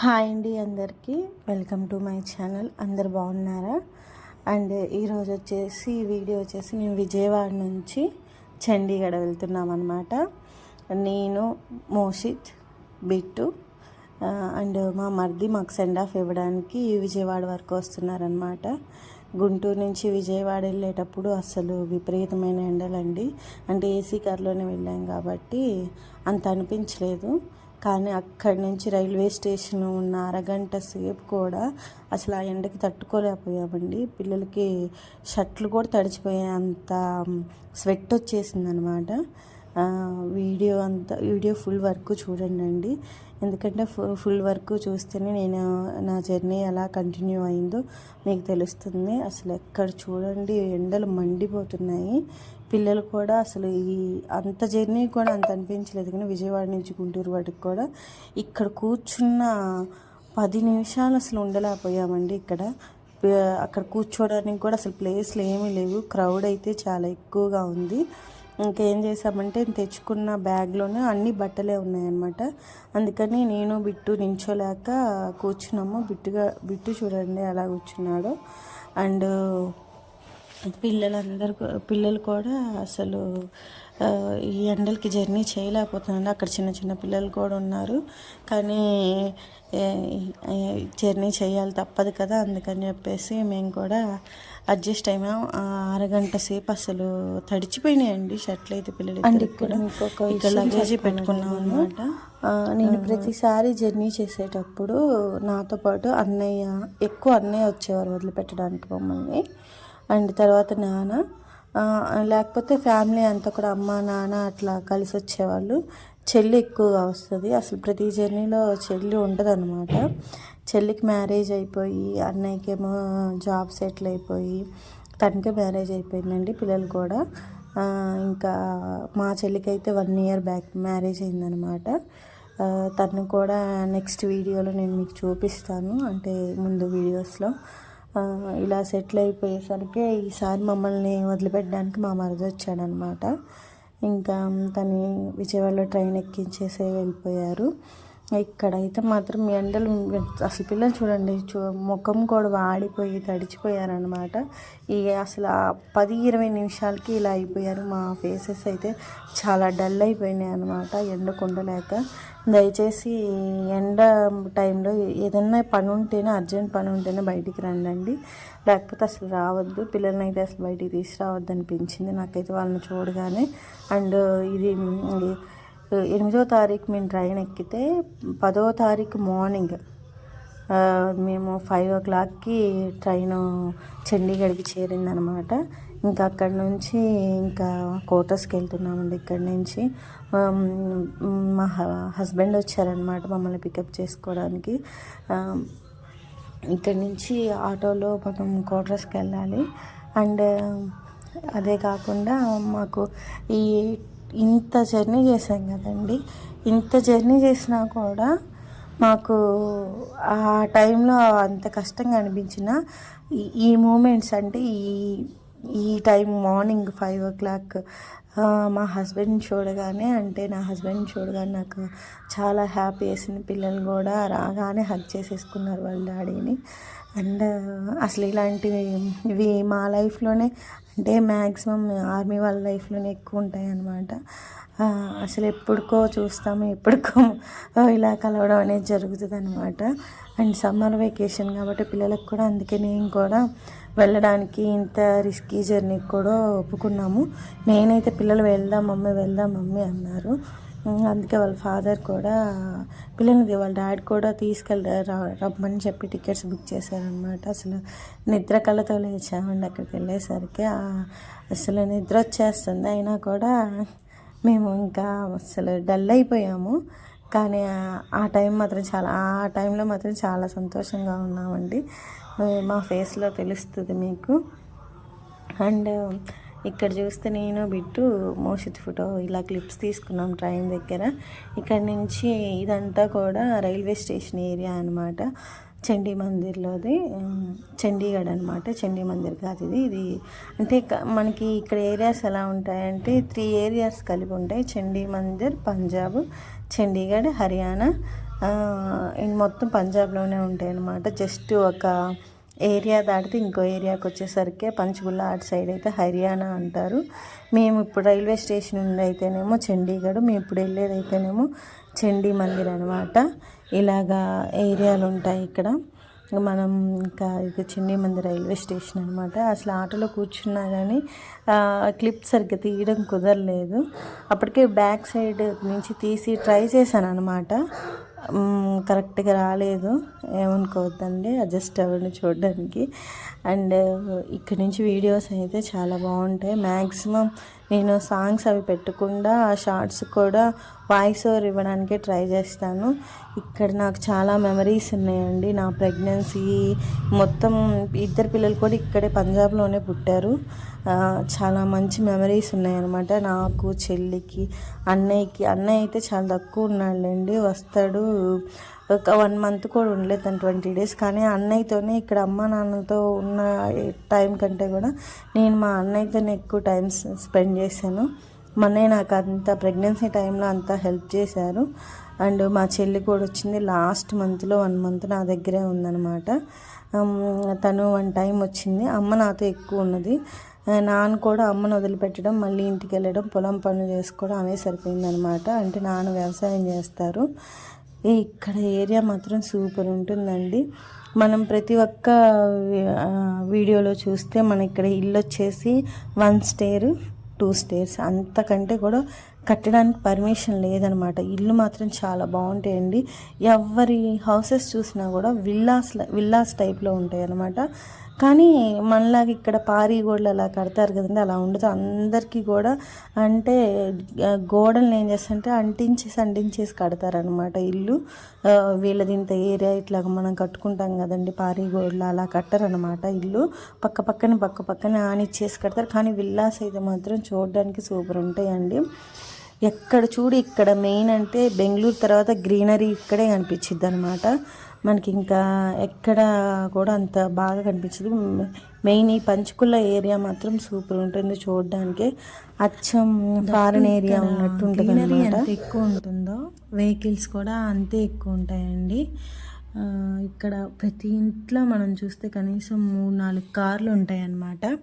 Hi అండి అందరికీ. Welcome to my channel. అందరు బాగున్నారా? అండ్ ఈరోజు వచ్చేసి వీడియో వచ్చేసి మేము విజయవాడ నుంచి చండీగఢ వెళ్తున్నాం అనమాట నేను మోషిత్ బిట్టు అండ్ మా మర్ది మాకు సెండ్ ఆఫ్ ఇవ్వడానికి విజయవాడ వరకు వస్తున్నారనమాట గుంటూరు నుంచి విజయవాడ వెళ్ళేటప్పుడు అసలు విపరీతమైన ఎండలండి. అంటే ఏసీ కార్లోనే వెళ్ళాం కాబట్టి అంత అనిపించలేదు. కానీ అక్కడి నుంచి రైల్వే స్టేషన్ ఉన్న అరగంట సేపు కూడా అసలు ఆ ఎండకి తట్టుకోలేకపోయామండి. పిల్లలకి షర్ట్లు కూడా తడిచిపోయేంత అంత స్వెట్ వచ్చేసింది అనమాట వీడియో అంతా వీడియో ఫుల్ వర్క్ చూడండి అండి. ఎందుకంటే ఫు- ఫుల్ వర్క్ చూస్తేనే నేను నా జర్నీ ఎలా కంటిన్యూ అయిందో మీకు తెలుస్తుంది. అసలు ఎక్కడ చూడండి ఎండలు మండిపోతున్నాయి. పిల్లలు కూడా అసలు ఈ అంత జర్నీ కూడా అంత అనిపించలేదు. కానీ విజయవాడ నుంచి గుంటూరు వాటికి కూడా ఇక్కడ కూర్చున్న పది నిమిషాలు అసలు ఉండలేకపోయామండి ఇక్కడ. అక్కడ కూర్చోవడానికి కూడా అసలు ప్లేస్లు ఏమీ లేవు. క్రౌడ్ అయితే చాలా ఎక్కువగా ఉంది. ఇంకేం చేసామంటే తెచ్చుకున్న బ్యాగ్లోనే అన్ని బట్టలే ఉన్నాయన్నమాట. అందుకని నేను బిట్టు నించోలేక కూర్చున్నాము. బిట్టుగా బిట్టు చూడండి ఎలా కూర్చున్నాడో. అండ్ పిల్లలందరూ పిల్లలు కూడా అసలు ఈ ఎండలకి జర్నీ చేయలేకపోతున్నాడు అక్కడ చిన్న చిన్న పిల్లలు కూడా ఉన్నారు. కానీ జర్నీ చేయాలి తప్పదు కదా అందుకని చెప్పేసి మేము కూడా అడ్జస్ట్ అయ్యాము ఆ అరగంట సేపు అసలు తడిచిపోయినాయండి షర్ట్లు అయితే పిల్లలు అండ్ కూడా. ఇంకొక ఇక్కడ విషయం లగేజ్ పెట్టుకున్నాం అనమాట నేను ప్రతిసారి జర్నీ చేసేటప్పుడు నాతో పాటు అన్నయ్య ఎక్కువ అన్నయ్య వచ్చేవారు వదిలిపెట్టడానికి మమ్మల్ని. అండ్ తర్వాత నాన్న. లేకపోతే ఫ్యామిలీ అంతా కూడా అమ్మ నాన్న అట్లా కలిసి వచ్చేవాళ్ళు. చెల్లి ఎక్కువగా వస్తుంది. అసలు ప్రతి జర్నీలో చెల్లి ఉండదు అనమాట చెల్లికి మ్యారేజ్ అయిపోయి అన్నయ్యకేమో జాబ్ సెటిల్ అయిపోయి తనకే మ్యారేజ్ అయిపోయిందండి పిల్లలు కూడా. ఇంకా మా చెల్లికి అయితే వన్ ఇయర్ బ్యాక్ మ్యారేజ్ అయిందనమాట తను కూడా నెక్స్ట్ వీడియోలో నేను మీకు చూపిస్తాను. అంటే ముందు వీడియోస్లో. ఇలా సెటిల్ అయిపోయేసరికి ఈసారి మమ్మల్ని వదిలిపెట్టడానికి మా మరిది వచ్చాడనమాట. ఇంకా తను విజయవాడలో ట్రైన్ ఎక్కించేసే వెళ్ళిపోయారు. ఇక్కడైతే మాత్రం ఎండలు అసలు పిల్లలు చూడండి చూ ముఖం కూడా వాడిపోయి తడిచిపోయారనమాట ఈ అసలు పది ఇరవై నిమిషాలకి ఇలా అయిపోయారు. మా ఫేసెస్ అయితే చాలా డల్ అయిపోయినాయి అనమాట ఎండకుండలేక దయచేసి ఎండ టైంలో ఏదైనా పని ఉంటేనే అర్జెంట్ పని ఉంటేనే బయటికి రండి లేకపోతే అసలు రావద్దు. పిల్లల్ని అయితే అసలు బయటికి తీసుకురావద్దు అనిపించింది. నాకైతే వాళ్ళని చూడగానే. అండ్ ఇది ఎనిమిదో తారీఖు మేము ట్రైన్ ఎక్కితే పదో తారీఖు మార్నింగ్ మేము ఫైవ్ ఓ క్లాక్కి ట్రైన్ చండీగఢ్కి చేరిందనమాట. ఇంకా అక్కడి నుంచి ఇంకా కోటర్స్కి వెళ్తున్నామండి ఇక్కడి నుంచి. మా హస్బెండ్ వచ్చారనమాట మమ్మల్ని పికప్ చేసుకోవడానికి. ఇక్కడి నుంచి ఆటోలో మనం కోటర్స్కి వెళ్ళాలి. అండ్ అదే కాకుండా మాకు ఈ ఇంత జర్నీ చేసాం కదండి. ఇంత జర్నీ చేసినా కూడా మాకు ఆ టైంలో అంత కష్టంగా అనిపించిన ఈ- ఈ మూమెంట్స్ అంటే ఈ ఈ time morning five o'clock మా హస్బెండ్ చూడగానే అంటే నా హస్బెండ్ చూడగానే నాకు చాలా హ్యాపీ వేసింది. పిల్లలు కూడా రాగానే హగ్ చేసేసుకున్నారు వాళ్ళ డాడీని. అండ్ అసలు ఇలాంటివి ఇవి మా లైఫ్లోనే అంటే మ్యాక్సిమం ఆర్మీ వాళ్ళ లైఫ్లోనే ఎక్కువ ఉంటాయి అన్నమాట అసలు ఎప్పుడుకో చూస్తాము ఎప్పుడుకో ఇలా కలవడం అనేది జరుగుతుంది అనమాట అండ్ సమ్మర్ వెకేషన్ కాబట్టి పిల్లలకు కూడా అందుకే నేను కూడా వెళ్ళడానికి ఇంత రిస్కీ జర్నీకి కూడా ఒప్పుకున్నాము. నేనైతే పిల్లలు వెళ్దాం మమ్మీ వెళ్దాం మమ్మీ అన్నారు. అందుకే వాళ్ళ ఫాదర్ కూడా పిల్లలకి వాళ్ళ డాడీ కూడా తీసుకెళ్ళి రమ్మని చెప్పి టికెట్స్ బుక్ చేశారనమాట అసలు నిద్ర కళ్ళతో లేచామండి అక్కడికి వెళ్ళేసరికి. అసలు నిద్ర వచ్చేస్తుంది. అయినా కూడా మేము ఇంకా అసలు డల్ అయిపోయాము. కానీ ఆ- టైం మాత్రం చాలా ఆ టైంలో మాత్రం చాలా సంతోషంగా ఉన్నామండి. మా ఫేస్లో తెలుస్తుంది మీకు. అండ్ ఇక్కడ చూస్తే నేను బిట్టు మోషిత్ ఫోటో ఇలా క్లిప్స్ తీసుకున్నాం ట్రైన్ దగ్గర. ఇక్కడ నుంచి ఇదంతా కూడా రైల్వే స్టేషన్ ఏరియా అనమాట చండీ మందిర్లోది. చండీగఢ్ అనమాట చండీ మందిర్ కాదు ఇది. ఇది అంటే మనకి ఇక్కడ ఏరియాస్ ఎలా ఉంటాయంటే త్రీ ఏరియాస్ కలిపి ఉంటాయి. చండీ మందిర్ పంజాబ్ చండీగఢ్ హర్యానా. మొత్తం పంజాబ్లోనే ఉంటాయి అన్నమాట జస్ట్ ఒక ఏరియా దాటితే ఇంకో ఏరియాకి వచ్చేసరికి పంచగుల్ల అటు సైడ్ అయితే హర్యానా అంటారు. మేము ఇప్పుడు రైల్వే స్టేషన్ ఉంది అయితేనేమో చండీగఢ్ మేము ఇప్పుడు వెళ్ళేది అయితేనేమో చండీ మందిర్ అనమాట ఇలాగా ఏరియాలు ఉంటాయి ఇక్కడ. మనం ఇంకా ఇది చెన్నై మంది రైల్వే స్టేషన్ అనమాట అసలు ఆటోలో కూర్చున్నా కానీ క్లిప్ సరిగ్గా తీయడం కుదరలేదు. అప్పటికే బ్యాక్ సైడ్ నుంచి తీసి ట్రై చేశాను అనమాట కరెక్ట్గా రాలేదు. ఏమనుకోవద్దండి అడ్జస్ట్ అవ్వండి చూడడానికి. అండ్ ఇక్కడి నుంచి వీడియోస్ అయితే చాలా బాగుంటాయి. మ్యాక్సిమం నేను సాంగ్స్ అవి పెట్టకుండా ఆ షార్ట్స్ కూడా వాయిస్ ఓవర్ ఇవ్వడానికి ట్రై చేస్తాను. ఇక్కడ నాకు చాలా మెమరీస్ ఉన్నాయండి. నా ప్రెగ్నెన్సీ మొత్తం ఇద్దరు పిల్లలు కూడా ఇక్కడే పంజాబ్లోనే పుట్టారు. చాలా మంచి మెమరీస్ ఉన్నాయన్నమాట. నాకు చెల్లికి అన్నయ్యకి. అన్నయ్య అయితే చాలా తక్కువ ఉన్నాడులేండి. వస్తాడు ఒక వన్ మంత్ కూడా ఉండలేదు తను ట్వంటీ డేస్. కానీ అన్నయ్యతోనే ఇక్కడ అమ్మ నాన్నతో ఉన్న టైం కంటే కూడా నేను మా అన్నయ్యతోనే ఎక్కువ టైం స్పెండ్ చేశాను. మొన్నే నాకు అంత ప్రెగ్నెన్సీ టైంలో అంతా హెల్ప్ చేశారు. అండ్ మా చెల్లి కూడా వచ్చింది లాస్ట్ మంత్లో వన్ మంత్ నా దగ్గరే ఉందన్నమాట. తను వన్ టైం వచ్చింది. అమ్మ నాతో ఎక్కువ ఉన్నది. నాన్న కూడా అమ్మను వదిలిపెట్టడం మళ్ళీ ఇంటికి వెళ్ళడం పొలం పనులు చేసుకోవడం అవే సరిపోయిందనమాట అంటే నాన్న వ్యవసాయం చేస్తారు. ఇక్కడ ఏరియా మాత్రం సూపర్ ఉంటుందండి. మనం ప్రతి ఒక్క వీడియోలో చూస్తే మన ఇక్కడ ఇల్లు వచ్చేసి వన్ స్టేర్ టూ స్టేర్స్ అంతకంటే కూడా కట్టడానికి పర్మిషన్ లేదనమాట. ఇల్లు మాత్రం చాలా బాగుంటాయండి. ఎవరి హౌసెస్ చూసినా కూడా విల్లాస్ విల్లాస్ టైప్లో ఉంటాయి అనమాట కానీ మనలాగా ఇక్కడ పారి గోడలు అలా కడతారు కదండి అలా ఉండదు. అందరికీ కూడా అంటే గోడలను గోడల్ని ఏం చేస్తారంటే అంటించేసి అంటించేసి కడతారనమాట ఇల్లు. వీళ్ళది ఇంత ఏరియా ఇట్లా మనం కట్టుకుంటాం కదండి పారి గోడలు అలా కట్టరనమాట ఇల్లు. పక్క పక్కన పక్క పక్కన ఆనిచ్చేసి కడతారు. కానీ విల్లాస్ అయితే మాత్రం చూడడానికి సూపర్ ఉంటాయండి. ఎక్కడ చూడు ఇక్కడ మెయిన్ అంటే బెంగళూరు తర్వాత గ్రీనరీ ఇక్కడే కనిపించిద్ది అనమాట మనకి ఇంకా ఎక్కడ కూడా అంత బాగా కనిపించదు. మెయిన్ ఈ పంచకుల ఏరియా మాత్రం సూపర్ ఉంటుంది చూడడానికి. అచ్చం ఫారెన్ ఏరియా ఉన్నట్టు ఉంటుంది ఎంత ఎక్కువ ఉంటుందో వెహికల్స్ కూడా అంతే ఎక్కువ ఉంటాయండి. ఇక్కడ ప్రతి ఇంట్లో మనం చూస్తే కనీసం మూడు నాలుగు కార్లు ఉంటాయి అన్నమాట ఆ,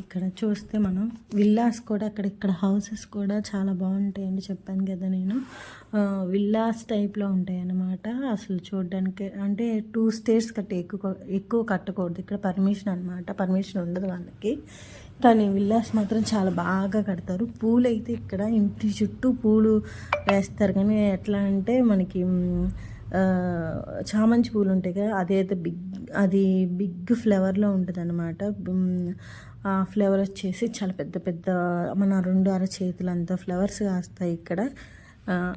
ఇక్కడ చూస్తే మనం విల్లాస్ కూడా అక్కడ ఇక్కడ హౌసెస్ కూడా చాలా బాగుంటాయండి చెప్పాను కదా నేను. విల్లాస్ టైప్లో ఉంటాయి అన్నమాట అసలు చూడడానికి అంటే టూ స్టేర్స్ కట్ట ఎక్కువ ఎక్కువ కట్టకూడదు. ఇక్కడ పర్మిషన్ అన్నమాట. పర్మిషన్ ఉండదు వాళ్ళకి. కానీ విల్లాస్ మాత్రం చాలా బాగా కడతారు. పూలు అయితే ఇక్కడ ఇంటి చుట్టూ పూలు వేస్తారు. కానీ ఎట్లా అంటే మనకి చామంతి పూలు ఉంటాయి కదా అదైతే బిగ్ అది బిగ్ ఫ్లేవర్లో ఉంటుంది అనమాట ఆ ఫ్లేవర్ వచ్చేసి చాలా పెద్ద పెద్ద మన రెండు అర చేతులు అంత ఫ్లవర్స్ కాస్తాయి ఇక్కడ.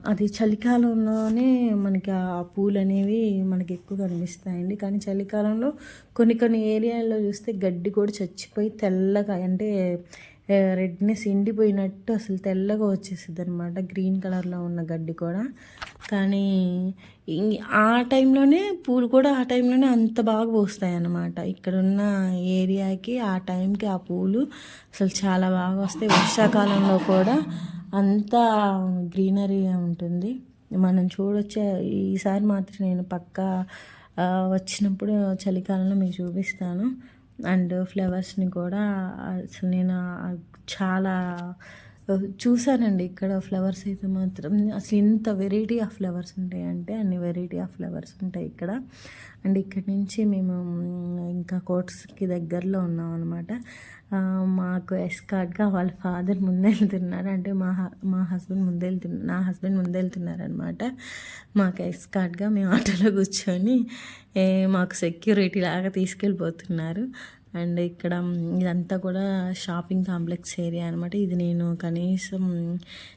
అది చలికాలంలోనే మనకి ఆ పూలు అనేవి మనకి ఎక్కువ కనిపిస్తాయండి. కానీ చలికాలంలో కొన్ని కొన్ని ఏరియాల్లో చూస్తే గడ్డి కూడా చచ్చిపోయి తెల్లగా అంటే రెడ్నెస్ ఎండిపోయినట్టు అసలు తెల్లగా వచ్చేసింది అనమాట గ్రీన్ కలర్లో ఉన్న గడ్డి కూడా. కానీ ఆ టైంలోనే పూలు కూడా ఆ టైంలోనే అంత బాగా పూస్తాయి అన్నమాట ఇక్కడున్న ఏరియాకి ఆ టైంకి ఆ పూలు అసలు చాలా బాగా వస్తాయి. వర్షాకాలంలో కూడా అంతా గ్రీనరీ ఉంటుంది. మనం చూడొచ్చే ఈసారి మాత్రం నేను పక్కా వచ్చినప్పుడు చలికాలంలో మీకు చూపిస్తాను. అండ్ ఫ్లవర్స్ని కూడా అసలు నేను చాలా Uh, చూసానండి ఇక్కడ ఫ్లవర్స్ అయితే మాత్రం. అసలు ఇంత వెరైటీ ఆఫ్ ఫ్లవర్స్ ఉంటాయంటే అన్ని వెరైటీ ఆఫ్ ఫ్లవర్స్ ఉంటాయి ఇక్కడ. అండ్ ఇక్కడ నుంచి మేము ఇంకా కోర్ట్స్కి దగ్గరలో ఉన్నాం అనమాట మాకు ఎస్కార్ట్గా వాళ్ళ ఫాదర్ ముందెళ్తున్నారు. అంటే మా హ- మా హస్బెండ్ ముందెళ్తున్నారు నా హస్బెండ్ ముందెళ్తున్నారు అనమాట మాకు ఎస్కార్ట్గా మేము ఆటోలో కూర్చొని మాకు సెక్యూరిటీ లాగా తీసుకెళ్ళిపోతున్నారు. అండ్ ఇక్కడ ఇదంతా కూడా షాపింగ్ కాంప్లెక్స్ ఏరియా అనమాట ఇది నేను కనీసం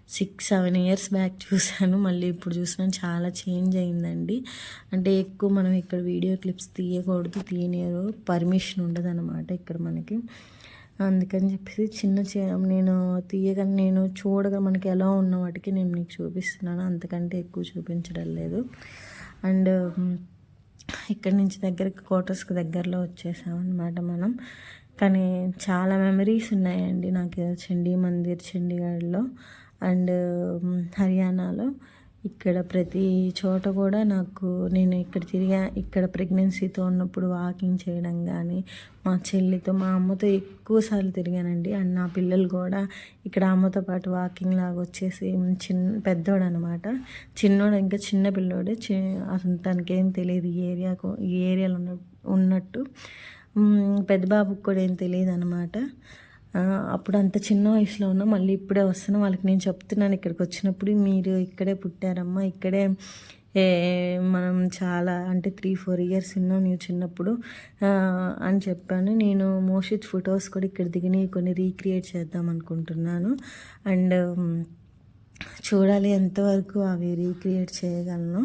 సిక్స్ సెవెన్ ఇయర్స్ బ్యాక్ చూశాను. మళ్ళీ ఇప్పుడు చూసినా చాలా చేంజ్ అయిందండి. అంటే ఎక్కువ మనం ఇక్కడ వీడియో క్లిప్స్ తీయకూడదు తీయనియరు. పర్మిషన్ ఉండదు అనమాట ఇక్కడ మనకి. అందుకని చెప్పేసి చిన్న నేను తీయగా నేను చూడగా మనకి ఎలా ఉన్న వాటికి నేను మీకు చూపిస్తున్నాను. అంతకంటే ఎక్కువ చూపించడం లేదు. అండ్ ఇక్కడి నుంచి దగ్గరికి క్వార్టర్స్కి దగ్గరలో వచ్చేసామన్నమాట మనం. కానీ చాలా మెమరీస్ ఉన్నాయండి నాకు చండీ మందిర్ చండీగఢ్లో అండ్ హర్యానాలో. ఇక్కడ ప్రతి చోట కూడా నాకు నేను ఇక్కడ తిరిగా ఇక్కడ ప్రెగ్నెన్సీతో ఉన్నప్పుడు వాకింగ్ చేయడం కానీ మా చెల్లితో మా అమ్మతో ఎక్కువసార్లు తిరిగానండి. అండ్ నా పిల్లలు కూడా ఇక్కడ అమ్మతో పాటు వాకింగ్ లాగా వచ్చేసి చిన్న పెద్దోడు అనమాట చిన్నోడు ఇంకా చిన్న పిల్లోడే. చి అసలు తనకేం తెలియదు ఈ ఏరియాకు ఈ ఏరియాలో ఉన్న ఉన్నట్టు. పెద్ద బాబుకి కూడా ఏం తెలియదు అనమాట అప్పుడు అంత చిన్న వయసులో ఉన్నా మళ్ళీ ఇప్పుడే వస్తున్నా. వాళ్ళకి నేను చెప్తున్నాను ఇక్కడికి వచ్చినప్పుడు మీరు ఇక్కడే పుట్టారమ్మా ఇక్కడే ఏ, మనం చాలా అంటే త్రీ ఫోర్ ఇయర్స్ ఉన్నాం నీవు చిన్నప్పుడు. అని చెప్పాను. నేను మోషిత్ ఫొటోస్ కూడా ఇక్కడ దిగినవి కొన్ని రీక్రియేట్ చేద్దాం అనుకుంటున్నాను. అండ్ చూడాలి ఎంతవరకు అవి రీక్రియేట్ చేయగలను.